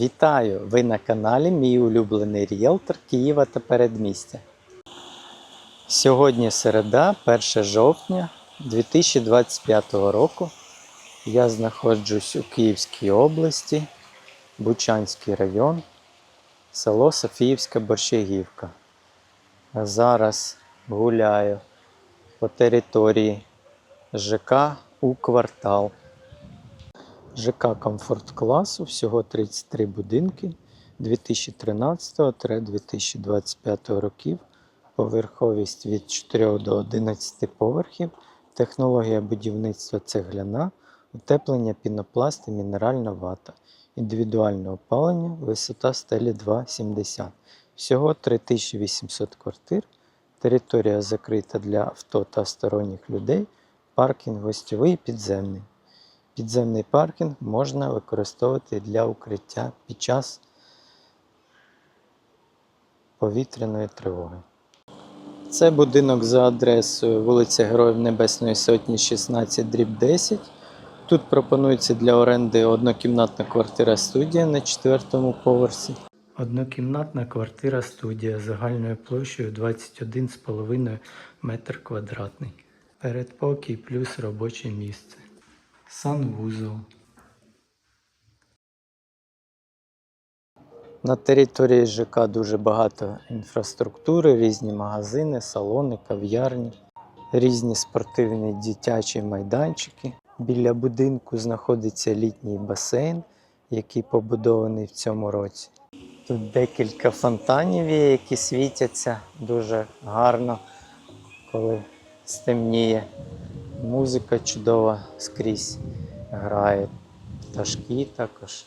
Вітаю! Ви на каналі Мій улюблений ріелтор Києва та передмістя. Сьогодні середа, 1 жовтня 2025 року. Я знаходжусь у Київській області, Бучанський район, село Софіївська Борщагівка. Зараз гуляю по території ЖК у квартал. ЖК комфорт класу, всього 33 будинки 2013-2025 років, поверховість від 4 до 11 поверхів, технологія будівництва цегляна, утеплення пінопласт і мінеральна вата, індивідуальне опалення, висота стелі 2,70. Всього 3800 квартир, територія закрита для авто та сторонніх людей, паркінг гостьовий і підземний. Підземний паркінг можна використовувати для укриття під час повітряної тривоги. Це будинок за адресою вулиця Героїв Небесної Сотні, 16 дріб 10. Тут пропонується для оренди однокімнатна квартира студія на четвертому поверсі. Однокімнатна квартира студія загальною площею 21,5 метр квадратний. Передпокій плюс робоче місце. Санвузол. На території ЖК дуже багато інфраструктури, різні магазини, салони, кав'ярні, різні спортивні дитячі майданчики. Біля будинку знаходиться літній басейн, який побудований в цьому році. Тут декілька фонтанів є, які світяться дуже гарно, коли стемніє. Музика чудова скрізь грає. Пташки також.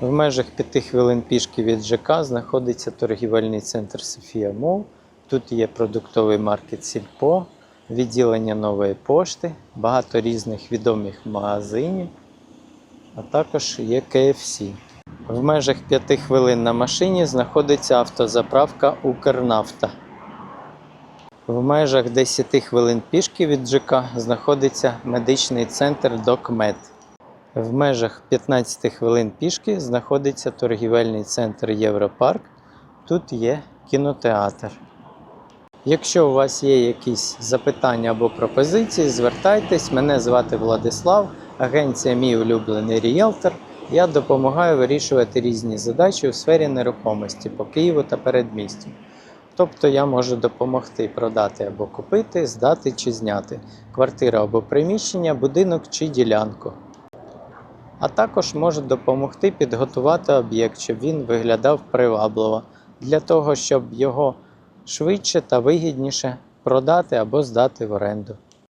В межах 5 хвилин пішки від ЖК знаходиться торгівельний центр Софія Мол. Тут є продуктовий маркет Сільпо, відділення нової пошти, багато різних відомих магазинів, а також є KFC. В межах 5 хвилин на машині знаходиться автозаправка Укрнафта. В межах 10 хвилин пішки від ЖК знаходиться медичний центр Докмед. В межах 15 хвилин пішки знаходиться торгівельний центр Європарк. Тут є кінотеатр. Якщо у вас є якісь запитання або пропозиції, звертайтесь. Мене звати Владислав, агенція Мій улюблений ріелтор. Я допомагаю вирішувати різні задачі у сфері нерухомості по Києву та передмістю. Тобто я можу допомогти продати або купити, здати чи зняти квартиру або приміщення, будинок чи ділянку. А також можу допомогти підготувати об'єкт, щоб він виглядав привабливо, для того, щоб його швидше та вигідніше продати або здати в оренду.